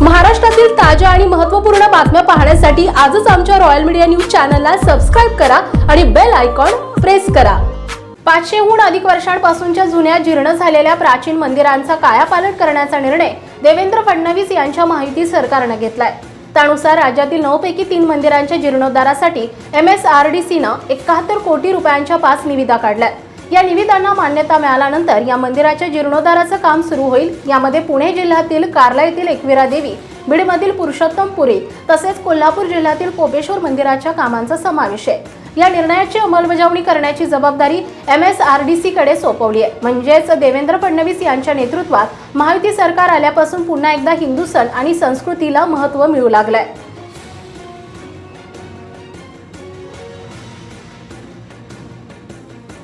महाराष्ट्रातील ताज्या आणि महत्त्वपूर्ण बातम्या पाहण्यासाठी आजच आमच्या रॉयल मीडिया न्यूज चॅनलला सबस्क्राईब करा आणि बेल आयकॉन प्रेस करा. पाचशेहून अधिक वर्षांपासूनच्या जुन्या जीर्ण झालेल्या प्राचीन मंदिरांचा कायापालट करण्याचा निर्णय देवेंद्र फडणवीस यांच्या माहिती सरकारनं घेतलाय. त्यानुसार राज्यातील नऊपैकी तीन मंदिरांच्या जीर्णोद्धारासाठी एम एस आर डी सीनं एकाहत्तर कोटी रुपयांच्या पाच निविदा काढल्यात. या निविदांना मान्यता मिळाल्यानंतर या मंदिराच्या जीर्णोद्धाराचं काम सुरू होईल. यामध्ये पुणे जिल्ह्यातील कार्ला येथील एकविरा देवी बीडमधील पुरुषोत्तमपुरी तसेच कोल्हापूर जिल्ह्यातील कोपेश्वर मंदिराच्या कामांचा समावेश आहे. या निर्णयाची अंमलबजावणी करण्याची जबाबदारी M S R D C कडे सोपवली आहे. म्हणजेच देवेंद्र फडणवीस यांच्या नेतृत्वात महायुती सरकार आल्यापासून पुन्हा एकदा हिंदू सण आणि संस्कृतीला महत्त्व मिळू लागलं आहे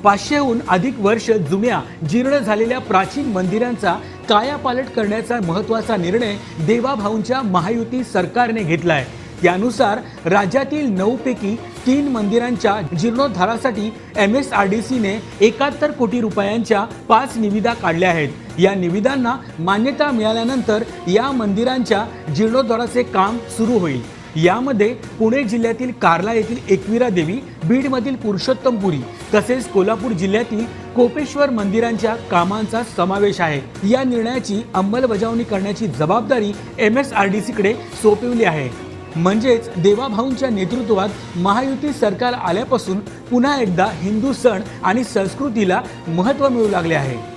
पाचशेहून अधिक वर्ष जुन्या जीर्ण झालेल्या प्राचीन मंदिरांचा कायापालट करण्याचा महत्त्वाचा निर्णय देवाभाऊंच्या महायुती सरकारने घेतलाय. त्यानुसार राज्यातील नऊपैकी तीन मंदिरांच्या जीर्णोद्धारासाठी एम एस आर डी सीने एकाहत्तर कोटी रुपयांच्या पाच निविदा काढल्या आहेत. या निविदांना मान्यता मिळाल्यानंतर या मंदिरांच्या जीर्णोद्धाराचे काम सुरू होईल. यामध्ये पुणे जिल्ह्यातील कार्ला येथील एकविरा देवी बीडमधील पुरुषोत्तमपुरी तसेच कोल्हापूर जिल्ह्यातील कोपेश्वर मंदिरांच्या कामांचा समावेश आहे. या निर्णयाची अंमलबजावणी करण्याची जबाबदारी एम एस आर डी सीकडे सोपवली आहे. म्हणजेच देवाभाऊंच्या नेतृत्वात महायुती सरकार आल्यापासून पुन्हा एकदा हिंदू सण आणि संस्कृतीला महत्त्व मिळू लागले आहे.